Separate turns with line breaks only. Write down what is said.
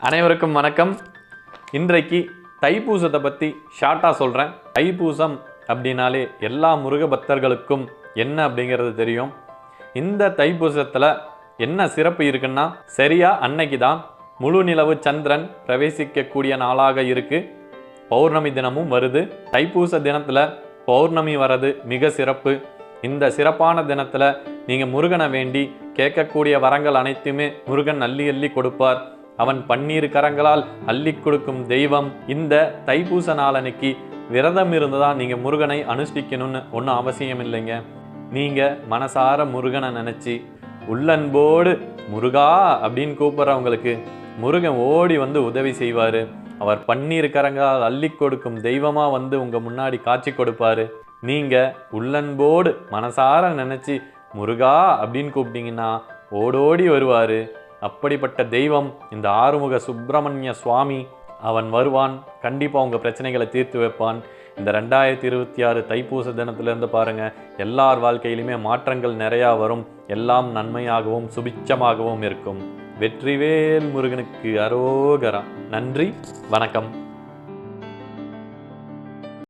அனைவருக்கும் வணக்கம். இன்றைக்கு தைப்பூசத்தை பற்றி ஷார்ட்டாக சொல்கிறேன் தைப்பூசம் அப்படின்னாலே எல்லா முருக பக்தர்களுக்கும் என்ன அப்படிங்கிறது தெரியும். இந்த தைப்பூசத்தில் என்ன சிறப்பு இருக்குன்னா சரியாக அன்னைக்கு தான் முழு நிலவு சந்திரன் பிரவேசிக்கக்கூடிய நாளாக இருக்கு. பௌர்ணமி தினமும் வருது. தைப்பூச தினத்தில் பௌர்ணமி வர்றது மிக சிறப்பு. இந்த சிறப்பான தினத்தில் நீங்கள் முருகனை வேண்டி கேட்கக்கூடிய வரங்கள் அனைத்துமே முருகன் அள்ளி அள்ளி கொடுப்பார். அவன் பன்னீர் கரங்களால் அள்ளி கொடுக்கும் தெய்வம் இந்த தைப்பூச நாளன்னைக்கு விரதம் இருந்ததா நீங்கள் முருகனை அனுஷ்டிக்கணும்னு ஒன்றும் அவசியம் இல்லைங்க நீங்கள் மனசார முருகனை நினச்சி உள்ளன்போடு முருகா அப்படின்னு கூப்பிட்றவங்களுக்கு முருகன் ஓடி வந்து உதவி செய்வார். அவர் பன்னீர் கரங்களால் அள்ளி கொடுக்கும் தெய்வமாக வந்து உங்கள் முன்னாடி காட்சி கொடுப்பாரு. நீங்கள் உள்ளன்போடு மனசார நினச்சி முருகா அப்படின்னு கூப்பிட்டீங்கன்னா ஓடோடி வருவார். அப்படிப்பட்ட தெய்வம் இந்த ஆறுமுக சுப்பிரமணிய சுவாமி அவன் வருவான். கண்டிப்பாக உங்கள் பிரச்சனைகளை தீர்த்து வைப்பான். இந்த ரெண்டாயிரத்தி இருபத்தி ஆறு தைப்பூச தினத்திலேருந்து பாருங்கள் எல்லார் வாழ்க்கையிலுமே மாற்றங்கள் நிறையா வரும். எல்லாம் நன்மையாகவும் சுபிச்சமாகவும் இருக்கும். வெற்றிவேல் முருகனுக்கு அரோகரா. நன்றி வணக்கம்.